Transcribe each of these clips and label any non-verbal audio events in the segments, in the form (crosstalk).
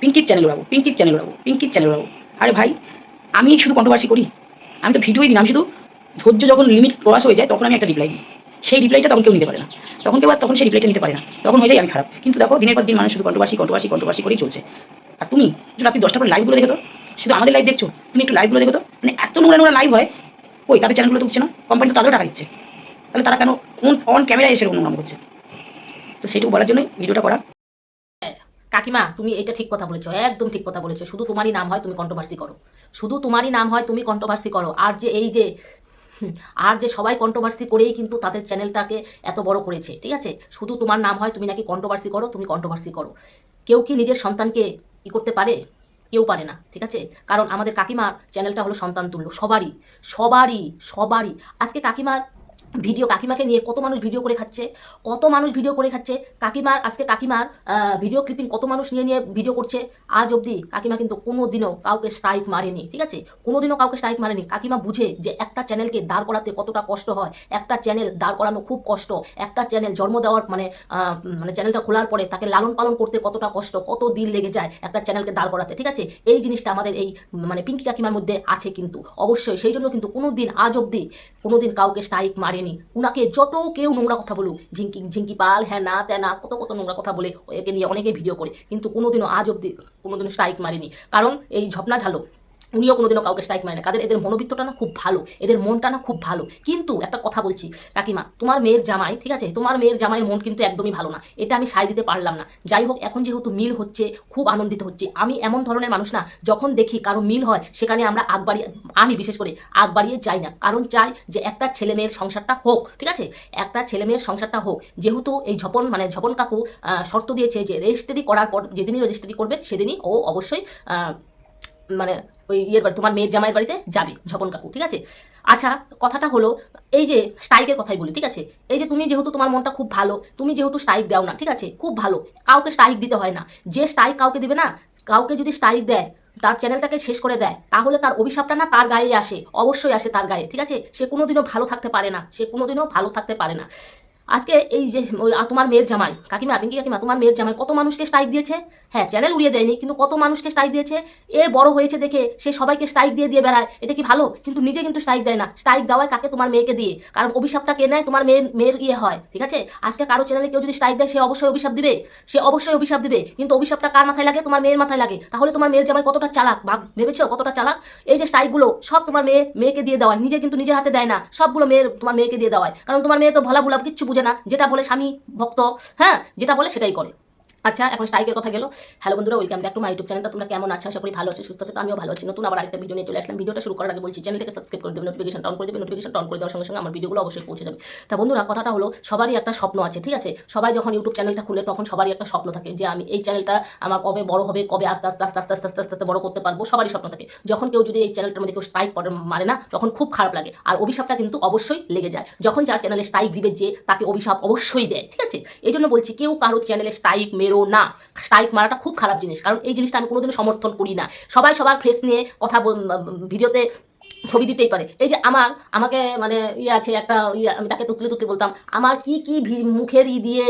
পিঙ্কির channel উড়াবো পিঙ্কির channel উড়াবো পিঙ্কির চ্যানেল উড়াবো আরে ভাই আমি শুধু কন্ট্রোভার্সি করি। আমি তো ভিডিওই দিই না, আমি শুধু ধৈর্য যখন লিমিট ক্রস হয়ে যায় তখন আমি একটা রিপ্লাই দিই। সেই রিপ্লাইটা তখন কেউ নিতে পারে না। তখন কেউ তখন সেই রিপ্লাইটা নিতে পারে না। তখন হয়ে যায় আমি খারাপ। কিন্তু দেখো দিনের পর দিন মানুষ শুধু কন্ট্রোভার্সি কন্ট্রোভার্সি কন্ট্রোভার্সি করেই চলছে। আর তুমি যদি রাত্রি দশটা পর লাইভগুলো দেখো তো। শুধু আমাদের লাইভ দেখছ? তুমি একটু লাইভগুলো দেখো তো। মানে এত নোংরা নোংরা লাইভ হয়। ওই তাদের চ্যানেলগুলো তো উঠছে না? কোম্পানি তো তাদেরও টাকা দিচ্ছে। তাহলে তারা কেন অন ক্যামেরায় এসে নোংরাম করছে? তো সেটুকু বলার জন্য ভিডিওটা করা। কাকিমা, তুমি এটা ঠিক কথা বলেছ, একদম ঠিক কথা বলেছ। শুধু তোমারই নাম হয়, তুমি কন্ট্রোভার্সি করো। শুধু তোমারই নাম হয়, তুমি কন্ট্রোভার্সি করো। আর যে এই যে আর যে সবাই কন্ট্রোভার্সি করেই কিন্তু তাদের চ্যানেলটাকে এত বড় করেছে, ঠিক আছে? শুধু তোমার নাম হয়, তুমি নাকি কন্ট্রোভার্সি করো, তুমি কন্ট্রোভার্সি করো। কেউ কি নিজের সন্তানকে ই করতে পারে? কেউ পারে না, ঠিক আছে? কারণ আমাদের কাকিমার চ্যানেলটা হলো সন্তান তুল্য, সবারই সবারই সবারই। আজকে কাকিমার ভিডিও কাকিমাকে নিয়ে কত মানুষ ভিডিও করে খাচ্ছে, কত মানুষ ভিডিও করে খাচ্ছে, কাকিমার, আজকে কাকিমার ভিডিও ক্লিপিং কত মানুষ নিয়ে নিয়ে ভিডিও করছে, আজ অবধি কাকিমা কিন্তু কোনো দিনও কাউকে স্ট্রাইক মারেনি, ঠিক আছে? কোনো দিনও কাউকে স্ট্রাইক মারেনি। কাকিমা বুঝে যে একটা চ্যানেলকে দাঁড় করাতে কতটা কষ্ট হয়, একটা চ্যানেল দাঁড় করানো খুব কষ্ট, একটা চ্যানেল জন্ম দেওয়ার মানে মানে চ্যানেলটা খোলার পরে তাকে লালন পালন করতে কতটা কষ্ট, কত দিন লেগে যায় একটা চ্যানেলকে দাঁড় করাতে, ঠিক আছে? এই জিনিসটা আমাদের এই মানে পিঙ্কি কাকিমার মধ্যে আছে কিন্তু। অবশ্যই সেই জন্য কিন্তু কোনো দিন আজ অবধি কোনো দিন কাউকে স্ট্রাইক মারেনি। উনাকে যত কেউ নোংরা কথা বলুক, ঝিঙ্কি ঝিঙ্কি পাল হ্যাঁ না তেনা কত কত নোংরা কথা বলে একে নিয়ে অনেকে ভিডিও করে। কিন্তু কোনোদিনও আজ অব্দি কোনোদিনও স্ট্রাইক মারেনি। কারণ এই ঝপনা ঝালো উনিও কোনোদিনও কাউকে স্ট্রাইক মারে না। কাদের? এদের মনোবৃত্তটা না খুব ভালো। এদের মনটা না খুব ভালো। কিন্তু একটা কথা বলছি, কাকিমা, তোমার মেয়ের জামাই, ঠিক আছে? তোমার মেয়ের জামাইয়ের মন কিন্তু একদমই ভালো না। এটা আমি সাই দিতে পারলাম না। যাই হোক, এখন যেহেতু মিল হচ্ছে, খুব আনন্দিত হচ্ছে। আমি এমন ধরনের মানুষ না, যখন দেখি কারও মিল হয়, সেখানে আমরা আগ বাড়িয়ে আমি বিশেষ করে আগ বাড়িয়ে যাই না। কারণ চাই যে একটা ছেলে মেয়ের সংসারটা হোক, ঠিক আছে? একটা ছেলে মেয়ের সংসারটা হোক। যেহেতু এই ঝপন মানে ঝপন কাকু শর্ত দিয়েছে যে রেজিস্ট্রি করার পর, যেদিনই রেজিস্ট্রি করবে, সেদিনই ও অবশ্যই মানে ওই ইয়ের বাড়ি, তোমার মেয়ের জামাইয়ের বাড়িতে যাবে ঝপন কাকু, ঠিক আছে? আচ্ছা কথাটা হলো, এই যে স্ট্রাইকের কথাই বলি, ঠিক আছে? এই যে তুমি যেহেতু তোমার মনটা খুব ভালো, তুমি যেহেতু স্ট্রাইক দাও না, ঠিক আছে? খুব ভালো, কাউকে স্ট্রাইক দিতে হয় না। যে স্ট্রাইক কাউকে দিবে না, কাউকে যদি স্ট্রাইক দেয়, তার চ্যানেলটাকে শেষ করে দেয়, তাহলে তার অভিশাপটা না তার গায়ে আসে, অবশ্যই আসে তার গায়ে, ঠিক আছে? সে কোনোদিনও ভালো থাকতে পারে না, সে কোনোদিনও ভালো থাকতে পারে না। আজকে এই যে তোমার মেয়ের জামাই। কাকিমা, পিঙ্কি কাকিমা, তোমার মেয়ের জামাই, কত মানুষকে স্ট্রাইক দিয়েছে? হ্যাঁ চ্যানেল উড়িয়ে দেয়নি, কিন্তু কত মানুষকে স্ট্রাইক দিয়েছে? এ বড় হয়েছে দেখে সে সবাইকে স্ট্রাইক দিয়ে দিয়ে বেড়ায়। এটা কি ভালো? কিন্তু নিজে কিন্তু স্ট্রাইক দেয় না। স্ট্রাইক দেওয়ায় কাকে তোমার মেয়েকে দিয়ে? কারণ অভিশাপটা কে নেয়? তোমার মেয়ের মেয়ের ইয়ে হয়, ঠিক আছে? আজকে কারও চ্যানেলে কেউ যদি স্ট্রাইক দেয়, সে অবশ্যই অভিশাপ দিবে। সে অবশ্যই অভিশাপ দিবে। কিন্তু অভিশাপটা কার মাথায় লাগে? তোমার মেয়ের মাথায় লাগে। তাহলে তোমার মেয়ের জামাই কতটা চালাক? ভাব, ভেবেছো? কতটা চালাক? এই যে স্ট্রাইকগুলো সব তোমার মেয়ে, মেয়েকে দিয়ে দেওয়ায়। নিজে কিন্তু নিজের হাতে দেয় না। সবগুলো মেয়ের, তোমার মেয়েকে দিয়ে দেওয়ায়। কারণ তোমার মেয়ে তো ভোলা ভুলা কিচ্ছু বুঝে না যেটা বলে স্বামী ভক্ত হ্যাঁ যেটা বলে সেটাই করে। আচ্ছা এখন স্ট্রাইকের কথা গেল। হ্যালো বন্ধুরা welcome back to my YouTube চ্যানেলটা তোমরা কেমন আছো? আশা ভালো আছো, সুস্থ আছো, তো আমিও ভালো আছি। নতুন আবার আরেকটা ভিডিও নিয়ে চলে আসলাম। ভিডিওটা শুরু করার আগে বলছি চ্যানেলটাকে সাবস্ক্রাইব করে দেবে নোটিফিকেশন অন করে দেবে। নোটিফিকেশন অন করে দেওয়ার সঙ্গে সঙ্গে আমার ভিডিওগুলো অবশ্যই পৌঁছে যাবে। তা বন্ধুরা, কথাটা হলো, সবারই একটা স্বপ্ন আছে, ঠিক আছে? সবাই যখন ইউটিউব চ্যানেলটা খুলে, তখন সবারই একটা স্বপ্ন থাকে যে, আমি এই চ্যানেলটা আমার কবে বড় হবে, কবে আস্তে আস্তে আস্তে আস্তে আস্তে আস্তে আস্তে আস্তে বড় করতে পারব, সবারই স্বপ্ন থাকে। যখন কেউ যদি এই চ্যানেলটার মধ্যে কেউ স্ট্রাইক করে, মারে না, তখন খুব খারাপ লাগে। আর অভিশাপটা কিন্তু অবশ্যই লেগে যায়। যখন যার চ্যানেলে স্ট্রাইক দিবে যে, তাকে অভিশাপ অবশ্যই দেয়, ঠিক আছে? এই জন্য বলছি, কেউ কারও চ্যানেলে স্ট্রাইক মেরো না। স্ট্রাইক মারাটা খুব খারাপ জিনিস। কারণ এই জিনিসটা আমি কোনোদিনও সমর্থন করি না। সবাই সবার ফ্রেস নিয়ে কথা ভিডিওতে ছবি দিতেই পারে। এই যে আমার, আমাকে মানে ইয়ে আছে একটা ইয়ে আমি তাকে তুতলে তুতলে বলতাম, আমার কি কি মুখের ই দিয়ে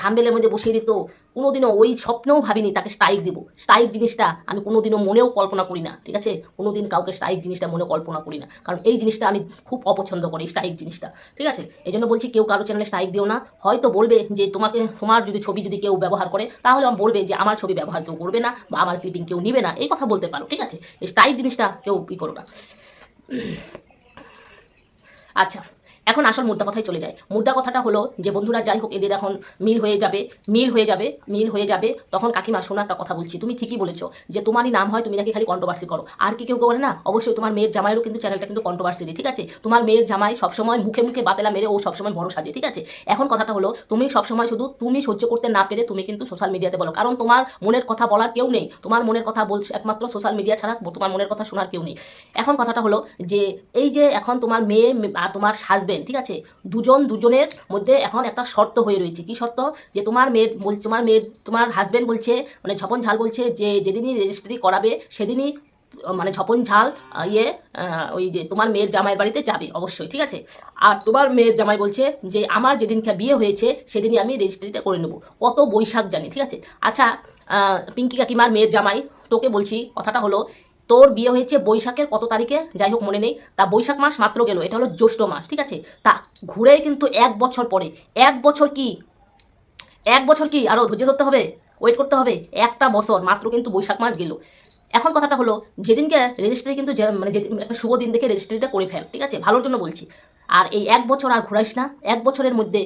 থাম্বেলের মধ্যে বসিয়ে দিত? কোনোদিনও ওই স্বপ্নেও ভাবিনি তাকে স্ট্রাইক দিব। স্ট্রাইক জিনিসটা আমি কোনোদিনও মনেও কল্পনা করি না, ঠিক আছে? কোনোদিন কাউকে স্ট্রাইক জিনিসটা মনে কল্পনা করি না। কারণ এই জিনিসটা আমি খুব অপছন্দ করি স্ট্রাইক জিনিসটা, ঠিক আছে? এই জন্য বলছি কেউ কারও চ্যানেলে স্ট্রাইক দিও না। হয়তো বলবে যে তোমাকে, তোমার যদি ছবি যদি কেউ ব্যবহার করে, তাহলে আমার বলবে যে আমার ছবি ব্যবহার কেউ করবে না বা আমার ক্লিপিং কেউ নিবে না। এই কথা বলতে পারো, ঠিক আছে? এই স্ট্রাইক জিনিসটা কেউ ই করো না। আচ্ছা। এখন আসল মুদ্রা কথায় চলে যায়। মুদ্রা কথাটা হলো যে, বন্ধুরা, যাই হোক, এদের এখন মিল হয়ে যাবে, মিল হয়ে যাবে, মিল হয়ে যাবে। তখন কাকিমা শোনা একটা কথা বলছি, তুমি ঠিকই বলেছ যে, তোমারই নাম হয় তুমি নাকি খালি কন্ট্রোভার্সি করো। আর কি কেউ করে না, অবশ্যই তোমার মেয়ের জামাইয়েরও কিন্তু চ্যানেলটা কিন্তু কন্ট্রোভার্সি ঠিক আছে? তোমার মেয়ের জামাই সবসময় মুখে মুখে বাতেলা মেরে ও সবসময় বড় সাজে, ঠিক আছে? এখন কথাটা হলো, তুমি সবসময় শুধু তুমি সহ্য করতে না পেরে তুমি কিন্তু সোশ্যাল মিডিয়াতে বলো। কারণ তোমার মনের কথা বলার কেউ নেই, তোমার মনের কথা বলছে, একমাত্র সোশ্যাল মিডিয়া ছাড়া তোমার মনের কথা শোনার কেউ নেই। এখন কথাটা হলো যে, এই যে, এখন তোমার মেয়ে, আর তোমার হাজবেন্ড ঠিক আছে? দুজন, দুজনের মধ্যে এখন একটা শর্ত হয়ে রয়েছে। কি শর্ত? যে তোমার মেয়ের বল তোমার মেয়ের, তোমার হাজব্যান্ড বলছে মানে ঝপন ঝাল বলছে যে যেদিনই রেজিস্ট্রি করাবে, সেদিনই মানে ঝপন ঝাল ইয়ে ওই যে তোমার মেয়ের জামাইয়ের বাড়িতে যাবে অবশ্যই, ঠিক আছে? আর তোমার মেয়ের জামাই বলছে যে আমার যেদিনকে বিয়ে হয়েছে, সেদিনই আমি রেজিস্ট্রিটা করে নেব। কত বৈশাখ জানি, ঠিক আছে? আচ্ছা পিঙ্কি কাকিমার মেয়ের জামাই, তোকে বলছি, কথাটা হলো তোর বিয়ে হয়েছে বৈশাখের কত তারিখে? যাই হোক, মনে নেই। তা বৈশাখ মাস মাত্র গেল, এটা হলো জ্যৈষ্ঠ মাস, ঠিক আছে? তা ঘুরে কিন্তু এক বছর পরে, এক বছর কি? এক বছর কি? আরও ধৈর্য ধরতে হবে? ওয়েট করতে হবে? একটা বছর মাত্র কিন্তু বৈশাখ মাস গেল। এখন কথাটা হলো, যেদিনকে রেজিস্ট্রি কিন্তু মানে যেদিন একটা শুভ দিন দেখে রেজিস্ট্রিটা করে ফেল, ঠিক আছে? ভালোর জন্য বলছি। আর এই এক বছর আর ঘুরাইস না, এক বছরের মধ্যে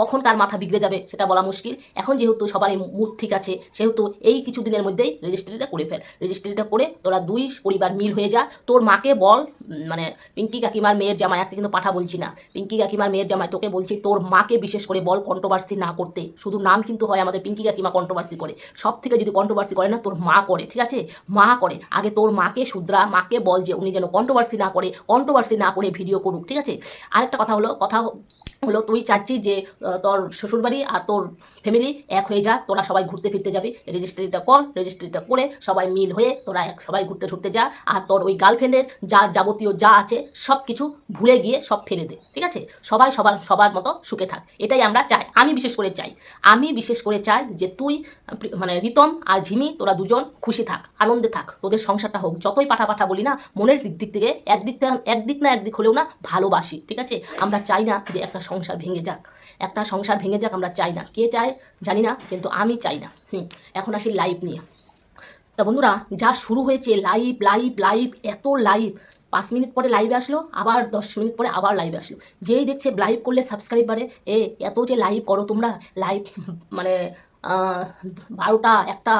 কখন কার মাথা বিগড়ে যাবে সেটা বলা মুশকিল। এখন যেহেতু সবারই মুড ঠিক আছে, সেহেতু এই কিছু দিনের মধ্যেই রেজিস্ট্রিটা করে ফেল। রেজিস্ট্রিটা করে তোরা দুই পরিবার মিল হয়ে যা। তোর মাকে বল মানে পিঙ্কি কাকিমার মেয়ের জামাই, আজকে কিন্তু পাঠা বলছি না। পিঙ্কি কাকিমার মেয়ের জামাই, তোকে বলছি তোর মাকে বিশেষ করে বল কন্ট্রোভার্সি না করতে। শুধু নাম কিন্তু হয় আমাদের পিঙ্কি কাকিমা কন্ট্রোভার্সি করে। সব থেকে যদি কন্ট্রোভার্সি করে না, তোর মা করে, ঠিক আছে? মা করে। আগে তোর মাকে শুদ্রা মাকে বল যে উনি যেন কন্ট্রোভার্সি না করে কন্ট্রোভার্সি না করে ভিডিও করুক, ঠিক আছে? আরেকটা কথা হলো কথা হলো তুই চাচ্ছি যে তোর শ্বশুরবাড়ি আর তোর ফ্যামিলি এক হয়ে যা, তোরা সবাই ঘুরতে ফিরতে যাবি। রেজিস্ট্রিটা কর রেজিস্ট্রিটা করে সবাই মিল হয়ে তোরা এক, সবাই ঘুরতে ঘুরতে যা আর তোর ওই গার্লফ্রেন্ডের যা যাবতীয় যা আছে সব কিছু ভুলে গিয়ে সব ফেলে দে, ঠিক আছে? সবাই সবার সবার মতো সুখে থাক, এটাই আমরা চাই। আমি বিশেষ করে চাই, আমি বিশেষ করে চাই যে তুই মানে রিতম আর ঝিমি তোরা দুজন খুশি থাক, আনন্দে থাক, তোদের সংসারটা হোক, যতই পাঠা পাঠা বলি না, মনের দিক দিক থেকে একদিক একদিক না একদিক হলেও না ভালোবাসি, ঠিক আছে? আমরা চাই না যে একটা সংসার ভেঙে যাক। একটা সংসার ভেঙে যাক আমরা চাই না। কে চায়? জানি না, কিন্তু আমি চাই না। হুম, এখন আসি লাইভ নিয়ে। তা বন্ধুরা, যা শুরু হয়েছে লাইভ লাইভ লাইভ এত লাইভ পাঁচ মিনিট পরে লাইভে আসলো, আবার দশ মিনিট পরে আবার লাইভে আসলো। যেই দেখছে লাইভ করলে সাবস্ক্রাইব বাড়ে এ, এত যে লাইভ করো তোমরা লাইভ (laughs) মানে বারোটা, একটা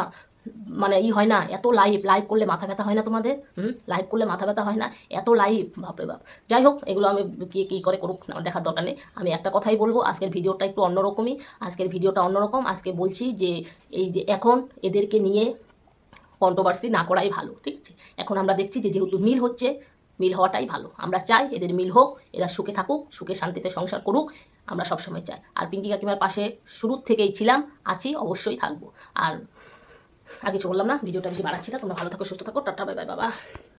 মানে ই হয় না, এত লাইভ লাইভ করলে মাথা ব্যথা হয় না তোমাদের? হুম? লাইভ করলে মাথা ব্যথা হয় না, এত লাইভ বাপরে বাপ। যাই হোক, এগুলো আমি কে, কী করে করুক দেখার দরকার নেই। আমি একটা কথাই বলব, আজকের ভিডিওটা একটু অন্যরকমই। আজকের ভিডিওটা অন্যরকম, আজকে বলছি যে এই যে এখন এদেরকে নিয়ে কন্ট্রোভার্সি না করাই ভালো, ঠিক আছে? এখন আমরা দেখছি যে যেহেতু মিল হচ্ছে, মিল হওয়াটাই ভালো। আমরা চাই এদের মিল হোক, এরা সুখে থাকুক, সুখে শান্তিতে সংসার করুক, আমরা সবসময় চাই। আর পিঙ্কি কাকিমার পাশে শুরুর থেকেই ছিলাম, আছি, অবশ্যই থাকব। আর আর কিছু বললাম না, ভিডিওটা বেশি বাড়াচ্ছি না, তোমরা ভালো থাকো, সুস্থ থাকো, টাটা, বাই বাই, বাবা।